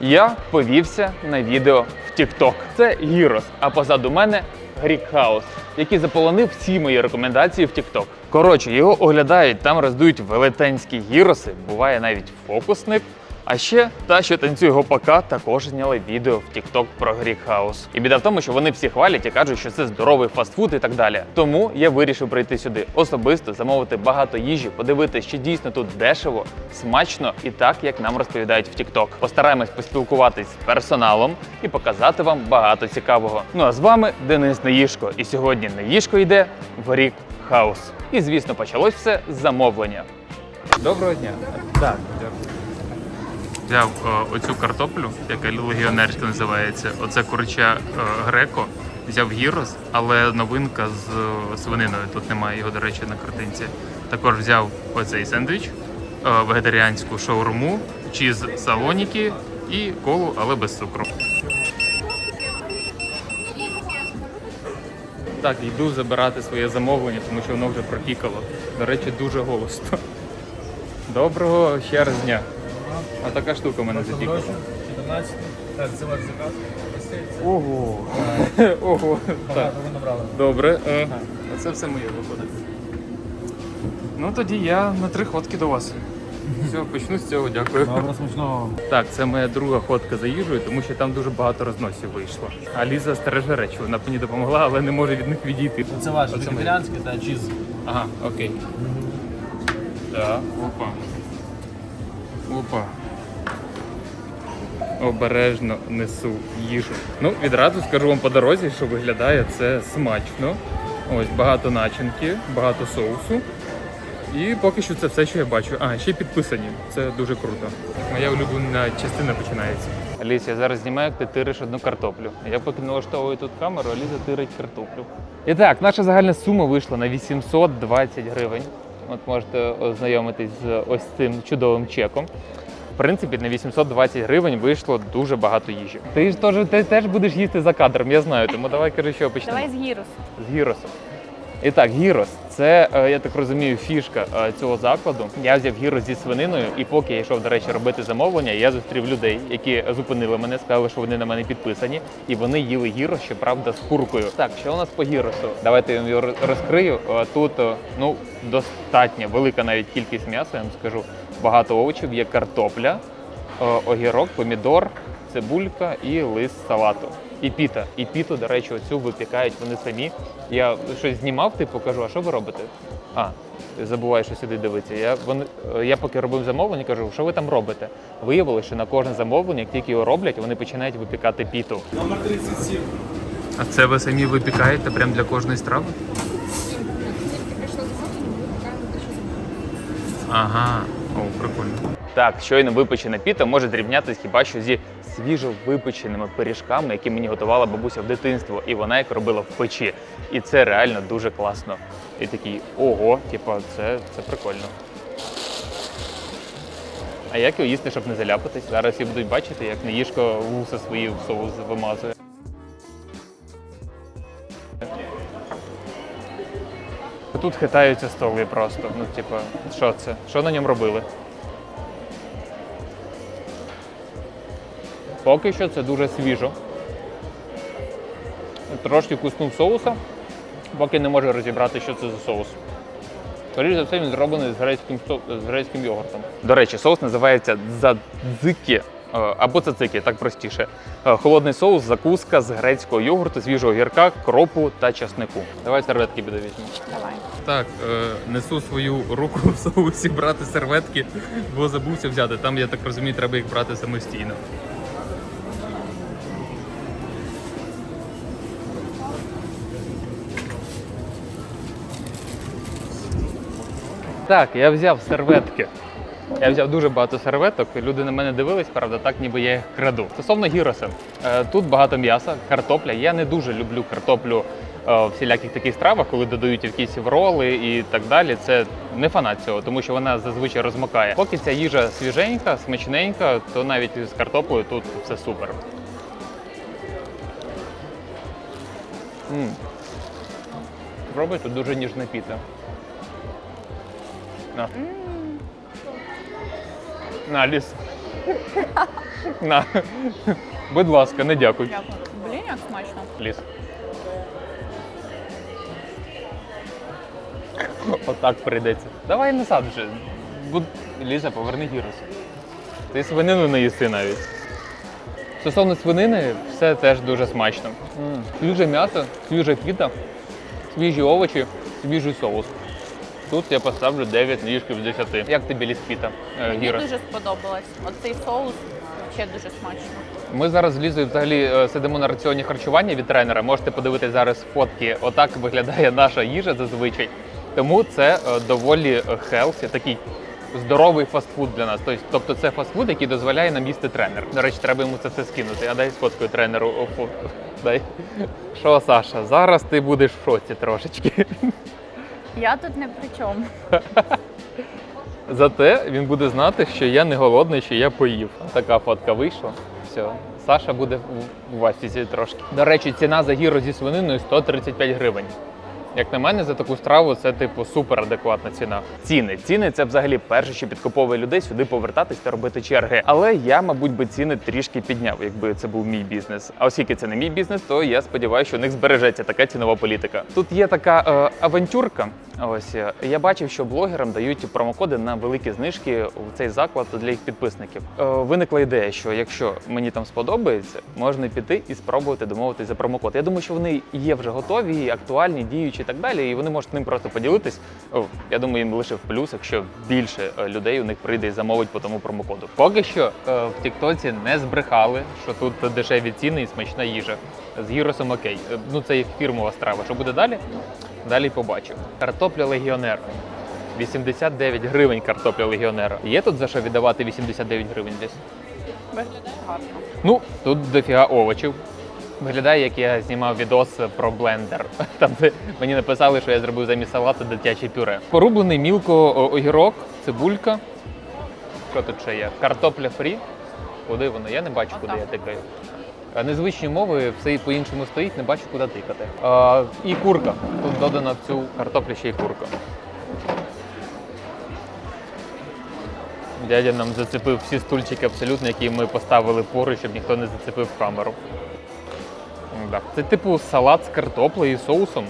Я повівся на відео в TikTok. Це Гірос, а позаду мене Грік Хаус, який заполонив всі мої рекомендації в TikTok. Коротше, його оглядають, там роздують велетенські гіроси, буває навіть фокусник. А ще та, що танцює гопака, також зняли відео в TikTok про Грік Хаус. І біда в тому, що вони всі хвалять і кажуть, що це здоровий фастфуд і так далі. Тому я вирішив прийти сюди особисто, замовити багато їжі, подивитися, чи дійсно тут дешево, смачно і так, як нам розповідають в TikTok. Постараємось поспілкуватись з персоналом і показати вам багато цікавого. Ну а з вами Денис Неїшко. І сьогодні Неїшко йде в Грік Хаус. І звісно, почалось все з замовлення. Доброго дня. Так. Взяв е, оцю картоплю, яка легіонерська називається. Оце курча е, греко. Взяв гірос, але новинка з е, свининою. Тут немає його, до речі, на картинці. Також взяв оцей сендвіч, вегетаріанську шаурму, чіз салоніки і колу, але без цукру. Так, йду забирати своє замовлення, тому що воно вже пропікало. До речі, дуже голосно. Доброго ще раз дня. А така штука в мене запікала. 14. Так, це ваш заказ. Ого. Ого. Так. Ви набрали. Добре. е, А це все моє виходить. Ну тоді я на три ходки до вас. Все, почну з цього, дякую. Добре, смачного. Так, це моя друга ходка за їжею, тому що там дуже багато розносів вийшло. А Ліза стереже речі, вона б мені допомогла, але не може від них відійти. Це ваш Оце моє. вегетаріанський та чіз. Ага, окей. Так, опа. Опа. Обережно несу їжу. Ну, відразу скажу вам по дорозі, що виглядає це смачно. Ось багато начинки, багато соусу. І поки що це все, що я бачу. А, ще підписані. Це дуже круто. Моя улюблена частина починається. Аліся, я зараз знімаю, як ти тириш одну картоплю. Я поки налаштовую тут камеру, а Ліза тирить картоплю. І так, наша загальна сума вийшла на 820 гривень. От можете ознайомитись з ось цим чудовим чеком. В принципі, на 820 гривень вийшло дуже багато їжі. Ти ж теж, ти теж будеш їсти за кадром, я знаю, тому давай кажи, що почнемо. Давай з гіросу. З гіросом. І так, гірос це, е, я так розумію, фішка е, цього закладу. Я взяв гірос зі свининою, і поки я йшов, до речі, робити замовлення, я зустрів людей, які зупинили мене, сказали, що вони на мене підписані, і вони їли гірос, щоправда, з куркою. Так, що у нас по гіросу? Давайте я його розкрию. Е, Тут ну достатньо велика навіть кількість м'яса, я вам скажу. Багато овочів, є картопля, огірок, помідор, цибулька і лист салату. І піта. І піту, до речі, оцю випікають вони самі. Я щось знімав, ти покажу, а що ви робите? А, ти забуваєш, що сюди дивитися. Я, вони, е, я поки робив замовлення, кажу, що ви там робите? Виявилося, що на кожне замовлення, як тільки його роблять, вони починають випікати піту. Номер 37. А це ви самі випікаєте прямо для кожної страви? Ага, о, прикольно. Так, щойно випечена піта може зрівнятися хіба що зі свіжо випеченими пиріжками, які мені готувала бабуся в дитинство, і вона їх робила в печі. І це реально дуже класно. І такий ого, типа, це, це прикольно. А як його їсти, щоб не заляпатись? Зараз всі будуть бачити, як неїжко вуса свої в соус вимазує. Тут хитаються столи просто. Ну, типа, що це? Що на ньому робили? Поки що це дуже свіжо. Трошки куснув соуса, поки не можу розібрати, що це за соус. Скоріше за все, він зроблений з грецьким, з грецьким йогуртом. До речі, соус називається дзадзики. е, Або цацики, так простіше. Е, Холодний соус, закуска з грецького йогурту, свіжого гірка, кропу та часнику. Давай серветки буде візьмемо. Давай. Так, е, несу свою руку в соусі брати серветки, бо забувся взяти. Там, я так розумію, треба їх брати самостійно. Так, я взяв серветки. Я взяв дуже багато серветок. Люди на мене дивились, правда, так ніби я їх краду. Стосовно гіроса, е, тут багато м'яса, картопля. Я не дуже люблю картоплю е, в всіляких таких стравах, коли додають якісь роли і так далі. Це не фанат цього, тому що вона зазвичай розмокає. Поки ця їжа свіженька, смачненька, то навіть з картоплею тут все супер. М. Пробуй, тут дуже ніжна піта. На. На, Ліс. На. Будь ласка, не дякуй. Дякую. Блін, як смачно. Ліс. Отак прийдеться. Давай не сад вже. Буд... Ліза, поверни гірос. Ти свинину не їси навіть. Стосовно свинини, все теж дуже смачно. М, Свіже м'ясо, свіжа фіта, свіжі овочі, свіжий соус. Тут я поставлю 9 ніжків з 10. Як тобі ліспіта, е, Мені гірос? дуже сподобалось. Оцей соус ще дуже смачно. Ми зараз з Лізою взагалі е, сидимо на раціоні харчування від тренера. Можете подивитися зараз фотки. Отак виглядає наша їжа зазвичай. Тому це е, доволі хелсі, такий здоровий фастфуд для нас. Тобто- Тобто це фастфуд, який дозволяє нам їсти тренер. До речі, треба йому це все скинути. А дай сфоткаю тренеру. О, фу. Дай. Що, Саша, зараз ти будеш в шоці трошечки. Я тут не при чому. Зате він буде знати, що я не голодний, що я поїв. Така фотка вийшла. Все. Саша буде в- васісі трошки. До речі, ціна за гіру зі свининою 135 гривень. Як на мене, за таку страву це типу супер адекватна ціна. Ціни. Ціни це взагалі перше, що підкуповує людей сюди повертатись та робити черги. Але я, мабуть, би ціни трішки підняв, якби це був мій бізнес. А оскільки це не мій бізнес, то я сподіваюся, що у них збережеться така цінова політика. Тут є така е, авантюрка. Ось е, я бачив, що блогерам дають промокоди на великі знижки у цей заклад для їх підписників. Е, виникла ідея, що якщо мені там сподобається, можна піти і спробувати домовитись за промокод. Я думаю, що вони є вже готові, актуальні, діючі так далі. І вони можуть ним просто поділитись. О, я думаю, їм лише в плюс, якщо більше е, людей у них прийде і замовить по тому промокоду. Поки що е, в Тіктоці не збрехали, що тут дешеві ціни і смачна їжа. З гіросом окей. Е, Ну це їх фірмова страва. Що буде далі? Далі побачимо. Картопля легіонера. 89 гривень картопля легіонера. Є тут за що віддавати 89 гривень десь? Виглядає гарно. Ну, тут дофіга овочів. Виглядає, як я знімав відос про блендер. Там мені написали, що я зробив замість салату дитяче пюре. Порублений мілко огірок, цибулька. Що тут ще є? Картопля фрі. Куди воно? Я не бачу, куди я тикаю. Незвичні мови, все і по-іншому стоїть, не бачу, куди тикати. А, і курка. Тут додана в цю картоплю ще й курка. Дядя нам зацепив всі стульчики абсолютно, які ми поставили поруч, щоб ніхто не зацепив камеру. Да. Це типу салат з картоплею і соусом.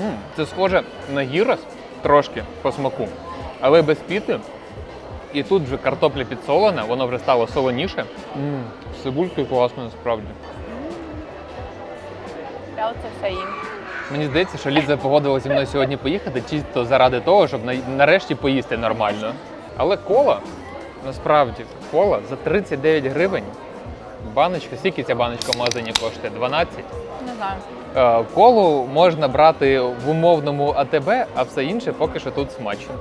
М, Це схоже на гірос трошки по смаку, але без піти. І тут вже картопля підсолена, воно вже стало солоніше. М, З цибулькою класно насправді. Я оце все їм. Мені здається, що Ліза погодилася зі мною сьогодні поїхати чисто заради того, щоб на- нарешті поїсти нормально. Але кола, насправді, кола за 39 гривень. Баночка, скільки ця баночка в магазині коштує? 12? Не знаю. Е, Колу можна брати в умовному АТБ, а все інше поки що тут смачно.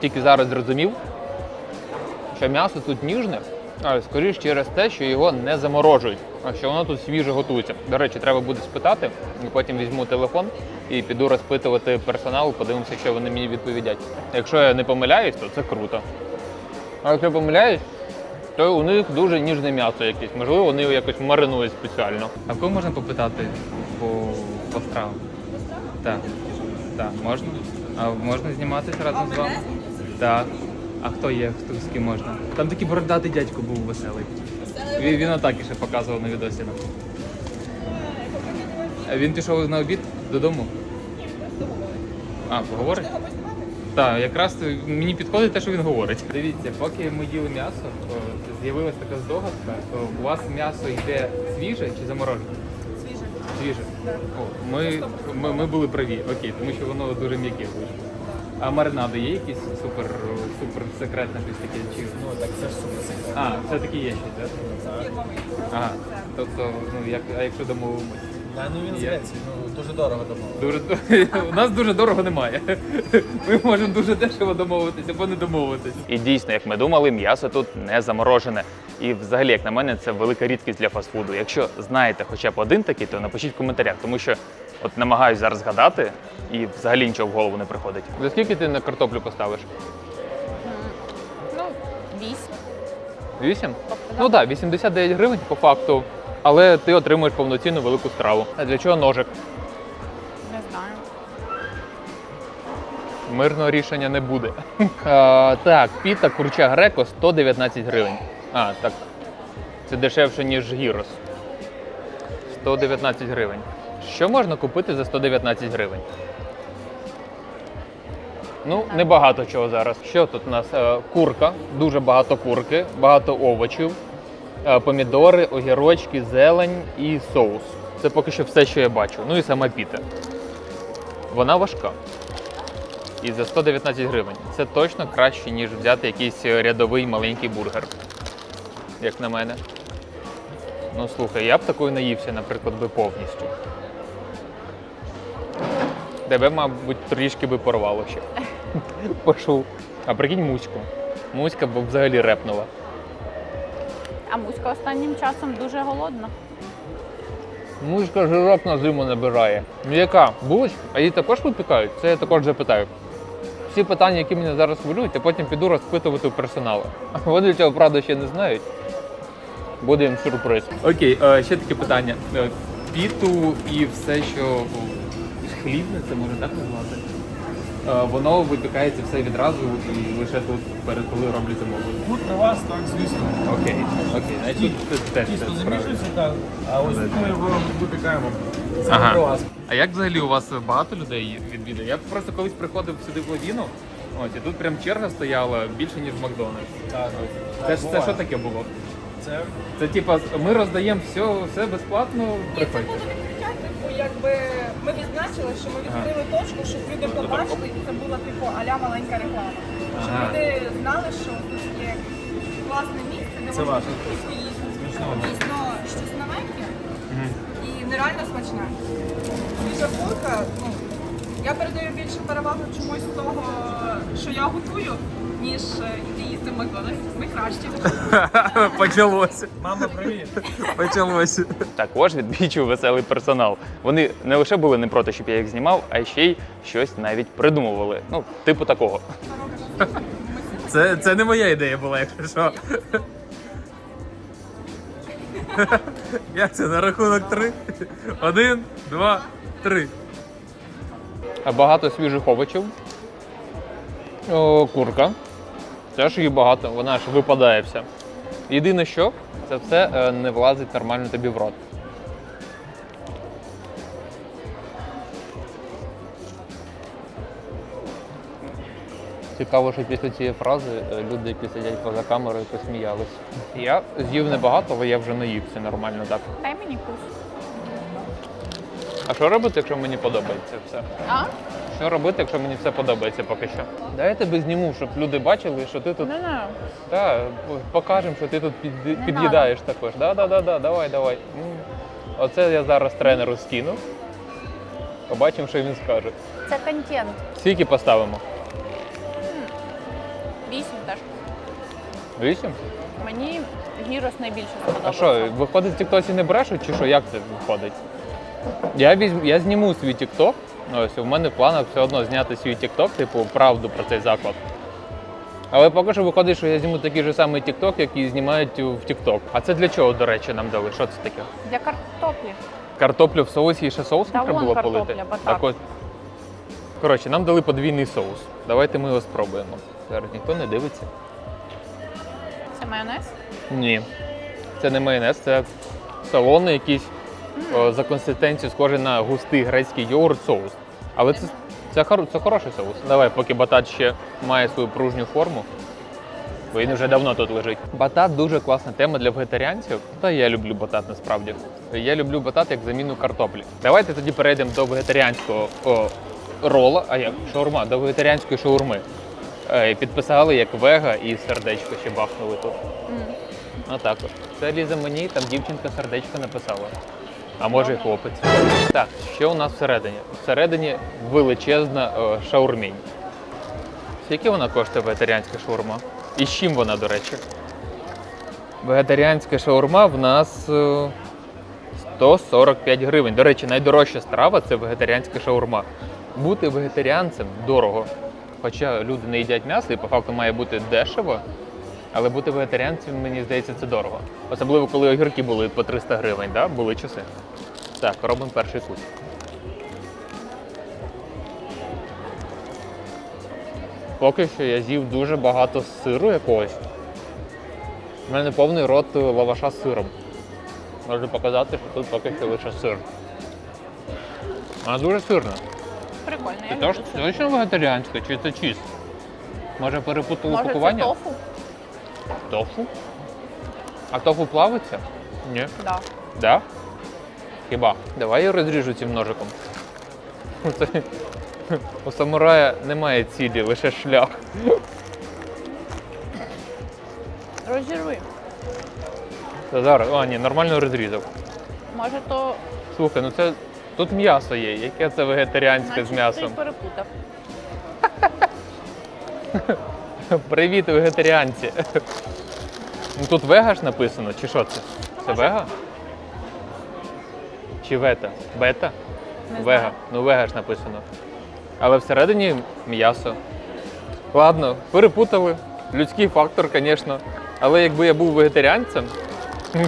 Тільки зараз зрозумів, що м'ясо тут ніжне, але скоріш через те, що його не заморожують, а що воно тут свіже готується. До речі, треба буде спитати, і потім візьму телефон і піду розпитувати персонал, подивимося, що вони мені відповідять. Якщо я не помиляюсь, то це круто. А якщо помиляюсь, то у них дуже ніжне м'ясо якесь. Можливо, вони його якось маринують спеціально. А в кого можна попитати по, по стравам? Так. Так, можна? А можна зніматися разом з вами? Так. А хто є? Хто з ким можна? Там такий бородатий дядько був веселий. Він, він отак іще показував на відосі. нам. А він пішов на обід додому? А, поговорить? Так, якраз мені підходить те, що він говорить. Дивіться, поки ми їли м'ясо, то з'явилася така здогадка. то У вас м'ясо йде свіже чи заморожене? Свіже. Свіже. О, ми, ми, ми були праві, окей, тому що воно дуже м'яке вийшло. А маринади є якісь супер, супер секретне щось таке? Чи... Ну так це ж супер секретне. А, все-таки є щось, так? Ага. Тобто, ну як, а якщо домовимось? Да, ну він з Греції, ну дуже дорого домовив. Дуже у нас дуже дорого немає. Ми можемо дуже дешево домовитися або не домовитись. І дійсно, як ми думали, м'ясо тут не заморожене. І взагалі, як на мене, це велика рідкість для фастфуду. Якщо знаєте хоча б один такий, то напишіть в коментарях, тому що от намагаюсь зараз згадати і взагалі нічого в голову не приходить. За скільки ти на картоплю поставиш? Ну, вісім. Вісім? Тобто, Ну так, 89 гривень по факту. Але ти отримуєш повноцінну велику страву. А для чого ножик? Не знаю. Мирного рішення не буде. А, так, піта курча греко 119 гривень. А, так. Це дешевше, ніж гірос. 119 гривень. Що можна купити за 119 гривень? Ну, небагато чого зараз. Що тут у нас? Е, Курка, дуже багато курки, багато овочів, помідори, огірочки, зелень і соус. Це поки що все, що я бачу. Ну і сама піта. Вона важка. І за 119 гривень. Це точно краще, ніж взяти якийсь рядовий маленький бургер. Як на мене. Ну слухай, я б такою наївся, наприклад, би повністю. Тебе, мабуть, трішки би порвало ще. Пішов. А прикинь муську. Муська б взагалі репнула. А Муська останнім часом дуже голодна. Муська жирок на зиму набирає. М'яка булочка, а її також випікають? Це я також запитаю. Всі питання, які мене зараз хвилюють, я потім піду розпитувати у персоналу. Вони цього правда ще не знають. Буде їм сюрприз. Окей, е, ще таке питання. Е, Піту і все, що хлібне, це може так назвати. Е, Воно випікається все відразу і лише тут перед коли роблять замовлення. Тут при вас, так, звісно. Окей, окей, значить це теж Тісто справді. замішується, так. А ось тут ми його випікаємо. Це Ага. вас. А як взагалі у вас багато людей відвідує? Я просто колись приходив сюди в Ладіну, ось і тут прям черга стояла більше, ніж в Макдональдс. Так, Це, ж- це буває. що таке було? Це Це типа ми роздаємо все, все безплатно, приходьте. Типу, якби ми відзначили, що ми відкрили точку, щоб люди побачили, і це була типу аля маленька реклама. Щоб Ага. люди знали, що тут є класне місце, де Це можна ваше. вкусно їсти. Дійсно щось новеньке і нереально смачне. Свіжа курка, ну, я передаю більше перевагу чомусь того, що я готую, ніж е, іти їсти в Макдональдс. Ми кращі. Почалося. мама, привіт. Почалося. Також відбічив веселий персонал. Вони не лише були не проти, щоб я їх знімав, а ще й щось навіть придумували. Ну, типу такого. Це, це не моя ідея була, якщо що. Як це на рахунок три? Один, два, три. Багато свіжих овочів. О, курка. Теж її багато, вона ж випадає вся. Єдине що, це все е, не влазить нормально тобі в рот. Цікаво, що після цієї фрази е, люди, які сидять поза камерою, посміялись. Я з'їв небагато, але я вже наївся нормально так. Дай мені кус. А що робити, якщо мені подобається все? А? Що робити, якщо мені все подобається поки що? Дай я тебе зніму, щоб люди бачили, що ти тут Не не. Так, покажемо, що ти тут під, під'їдаєш також. Да, да, да, да, давай, давай. М. Оце я зараз тренеру скину. Побачимо, що він скаже. Це контент. Скільки поставимо? Вісім теж. Вісім? Мені гірос найбільше А що, виходить, в тіктоці не брешуть, чи що? Як це виходить? Я візьму, я зніму свій тікток. Ось у мене в планах все одно зняти свій тікток, типу, правду про цей заклад. Але поки що виходить, що я зніму такий же самий тікток, який знімають в тікток. А це для чого, до речі, нам дали? Що це таке? Для картоплі. Картоплю в соусі і ще соус Та не треба вон було картопля, полити. батак. от. Коротше, нам дали подвійний соус. Давайте ми його спробуємо. Зараз ніхто не дивиться. Це майонез. Ні. Це не майонез, це салонний якийсь о, за консистенцією схожий на густий грецький йогурт соус. Але це, це, хор- це хороший соус. Давай, поки батат ще має свою пружню форму. Бо він вже давно тут лежить. Батат дуже класна тема для вегетаріанців. Та я люблю батат насправді. Я люблю батат як заміну картоплі. Давайте тоді перейдемо до вегетаріанського о, рола, а як шаурма, до вегетаріанської шаурми. Е, Підписали як вега і сердечко ще бахнули тут. Отак от. Це лізе мені, там дівчинка сердечко написала. А може і хлопець. Так, що у нас всередині? Всередині величезна е, шаурмінь. Скільки вона коштує вегетаріанська шаурма? І з чим вона, до речі? Вегетаріанська шаурма в нас е, 145 гривень. До речі, найдорожча страва це вегетаріанська шаурма. Бути вегетаріанцем дорого. Хоча люди не їдять м'ясо і по факту має бути дешево. Але бути вегетаріанцем, мені здається, це дорого. Особливо, коли огірки були по 300 гривень, да? були часи. Так, робимо перший кус. Поки що я з'їв дуже багато сиру якогось. У мене повний рот лаваша з сиром. Можу показати, що тут поки що лише сир. Вона дуже сирна. Прикольно. Я люблю це. точно вегетаріанська чи це чіз? Може перепутали Може, це пакування? тофу? Тофу? А тофу плавиться? Ні. Да. Да? Хіба? Давай я розріжу цим ножиком. У самурая немає цілі, лише шлях. Розірви. Та зараз. А, ні, нормально розрізав. Може, то Слухай, ну це тут м'ясо є. Яке це вегетаріанське значить, з ти м'ясом? перепутав. Привіт, вегетаріанці. Ну тут вега ж написано, чи що це? Це вега? Чи вета? Бета? Не Вега. знаю. Ну вега ж написано. Але всередині м'ясо. Ладно, перепутали. Людський фактор, звісно. Але якби я був вегетаріанцем,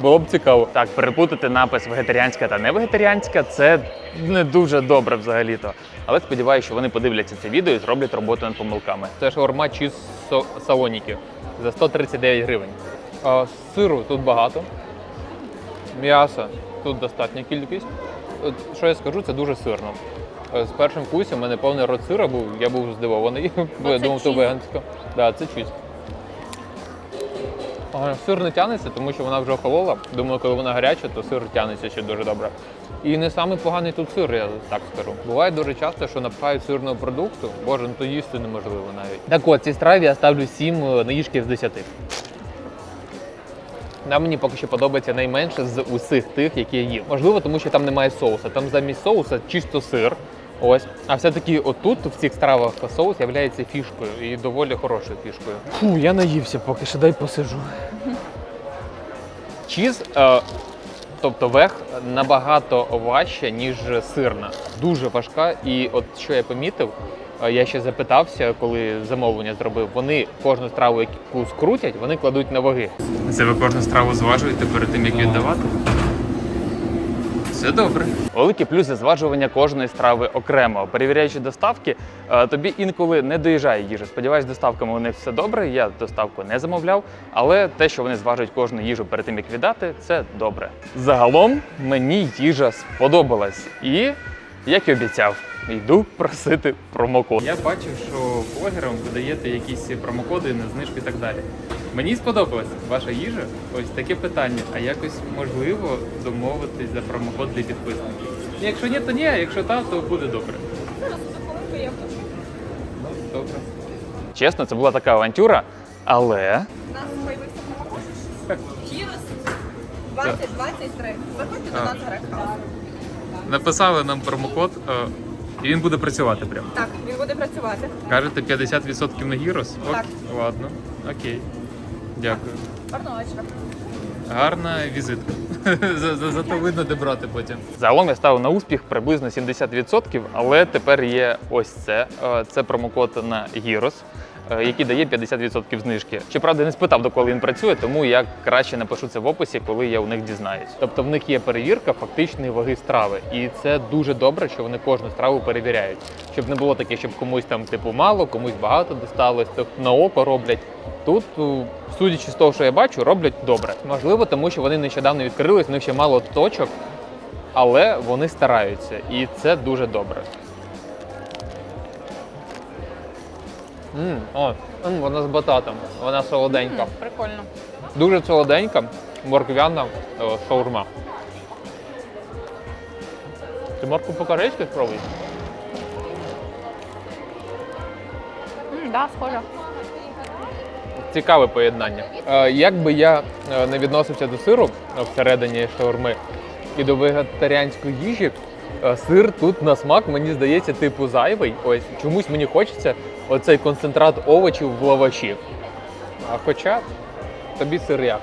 було б цікаво. Так, перепутати напис вегетаріанська та не вегетаріанська це не дуже добре взагалі-то. Але сподіваюся, що вони подивляться це відео і зроблять роботу над помилками. Це шаурма чіз со- салоніки за 139 гривень. А, сиру тут багато. М'яса тут достатня кількість. От, що я скажу, це дуже сирно. Е, З першим вкусом у мене повний рот сира був, я був здивований, бо я думав, що чіз. веганська. Да, це чіз. Сир не тянеться, тому що вона вже охолола. Думаю, коли вона гаряча, то сир тянеться ще дуже добре. І не самий поганий тут сир, я так скажу. Буває дуже часто, що напхають сирного продукту, боже, ну то їсти неможливо навіть. Так от, цій страві я ставлю 7 наїжків з 10. Вона мені поки що подобається найменше з усіх тих, які їв. Можливо, тому що там немає соуса. Там замість соуса чисто сир. Ось. А все-таки отут, в цих стравах, соус є фішкою і доволі хорошою фішкою. Фу, я наївся поки що, дай посижу. Чіз, е, тобто вег, набагато важча, ніж сирна. Дуже важка. І от що я помітив, е, я ще запитався, коли замовлення зробив. Вони кожну страву, яку скрутять, вони кладуть на ваги. Це ви кожну страву зважуєте перед тим, як віддавати? Все добре. Великий плюс є зважування кожної страви окремо. Перевіряючи доставки, е, тобі інколи не доїжджає їжа. Сподіваюсь, доставками у них все добре. Я доставку не замовляв, але те, що вони зважують кожну їжу перед тим, як віддати, це добре. Загалом мені їжа сподобалась. І, як і обіцяв, йду просити промокод. Я бачив, що блогерам ви даєте якісь промокоди на знижку і так далі. Мені сподобалась ваша їжа. Ось таке питання. А якось можливо домовитись за промокод для підписників. Якщо ні, то ні, а якщо так, то буде добре. Зараз хвилинку я включу. Ну, добре. Чесно, це була така авантюра, але У нас з'явився промокод. Кірос 2023. Заходьте до нас в грек. Написали нам промокод, е, і він буде працювати прямо. Так, він буде працювати. Кажете 50% на гірос? Ок, Так. Ладно, окей. Дякую. Гарного вечора. Гарна візитка. За- за- Зато видно, де брати потім. Загалом я ставив на успіх приблизно 70%, але тепер є ось це. Е, Це промокод на е, який дає 50% знижки. Щоправда, не спитав, доколи він працює, тому я краще напишу це в описі, коли я у них дізнаюсь. Тобто в них є перевірка фактичної ваги страви, і це дуже добре, що вони кожну страву перевіряють. Щоб не було таке, щоб комусь там типу мало, комусь багато досталось, тобто на око роблять. Тут, судячи з того, що я бачу, роблять добре. Можливо, тому що вони нещодавно відкрились, в них ще мало точок, але вони стараються, і це дуже добре. М, о, м, вона з бататом, вона солоденька. М, Прикольно. Дуже солоденька, морквяна е, шаурма. Ти морку по-корейськи спробуй? М, Да, схоже. Цікаве поєднання. Е, Як би я е, не відносився до сиру е, всередині шаурми і до вегетаріанської їжі, е, сир тут на смак, мені здається, типу зайвий. Ось чомусь мені хочеться оцей концентрат овочів в лаваші. А хоча тобі сир як?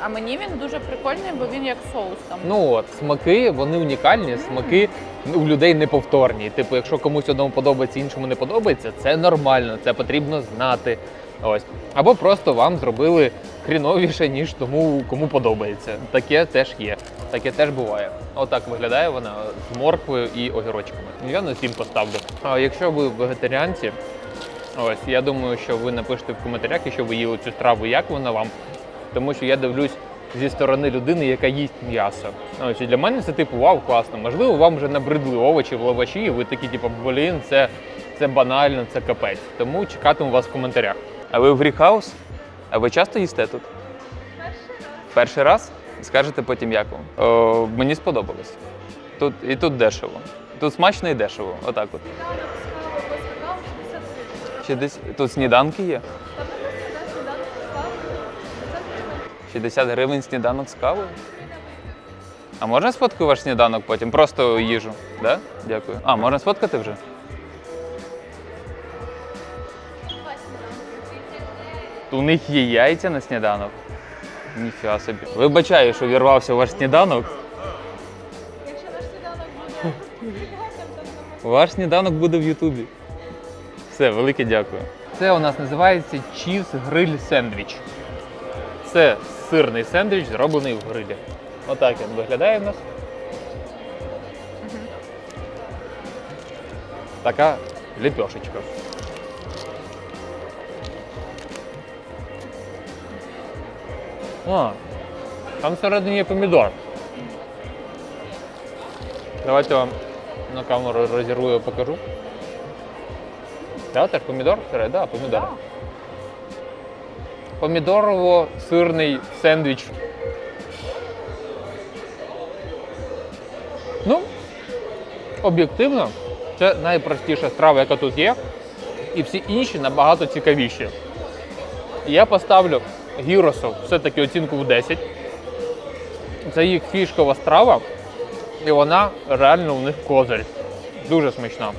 А мені він дуже прикольний, бо він як соус там. Ну от смаки, вони унікальні, смаки у людей неповторні. Типу, якщо комусь одному подобається, іншому не подобається, це нормально, це потрібно знати. Ось. Або просто вам зробили хріновіше, ніж тому, кому подобається. Таке теж є. Таке теж буває. Отак виглядає вона з морквою і огірочками. Я на 7 поставлю. А якщо ви вегетаріанці, ось я думаю, що ви напишете в коментарях, якщо ви їли цю страву, як вона вам. Тому що я дивлюсь зі сторони людини, яка їсть м'ясо. Ось і для мене це типу вау, класно. Можливо, вам вже набридли овочі в лаваші, і ви такі, типу, блін, це, це банально, це капець. Тому чекатиму вас в коментарях. А ви в Грікхаус? А ви часто їсте тут? Перший раз? Скажете потім як вам. О, мені сподобалось. Тут і тут дешево. Тут смачно і дешево. Отак от. Ще десь тут сніданки є? 60 гривень сніданок з кавою? А можна сфоткаю ваш сніданок потім? Просто їжу. Да? Дякую. А, можна сфоткати вже? У них є яйця на сніданок. Ніфіга собі. Вибачаю, що вірвався ваш сніданок. Якщо наш сніданок буде то Ваш сніданок буде в Ютубі. Все, велике дякую. Це у нас називається чіз гриль сендвіч. Це сирний сендвіч, зроблений в грилі. Отак він виглядає в нас. Така ліпешечка. А, там всередині є помідор. Давайте вам на камеру розірвую, покажу. Да, теж помідор? Всередині? Да, помідор. Помідорово-сирний сендвіч. Ну, об'єктивно, це найпростіша страва, яка тут є. І всі інші набагато цікавіші. Я поставлю гіросу все-таки оцінку в 10. Це їх фішкова страва, і вона реально у них козир. Дуже смачна.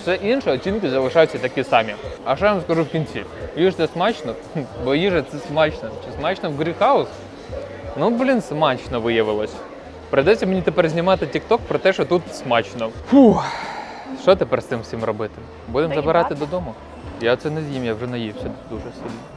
Все інше оцінки залишаються такі самі. А що я вам скажу в кінці? Їжте смачно, бо їжа це смачно. Чи смачно в Гріхаус? Ну, блін, смачно виявилось. Придеться мені тепер знімати TikTok про те, що тут смачно. Фух. Що тепер з цим всім робити? Будемо забирати додому? Я це не з'їм, я вже наївся дуже сильно.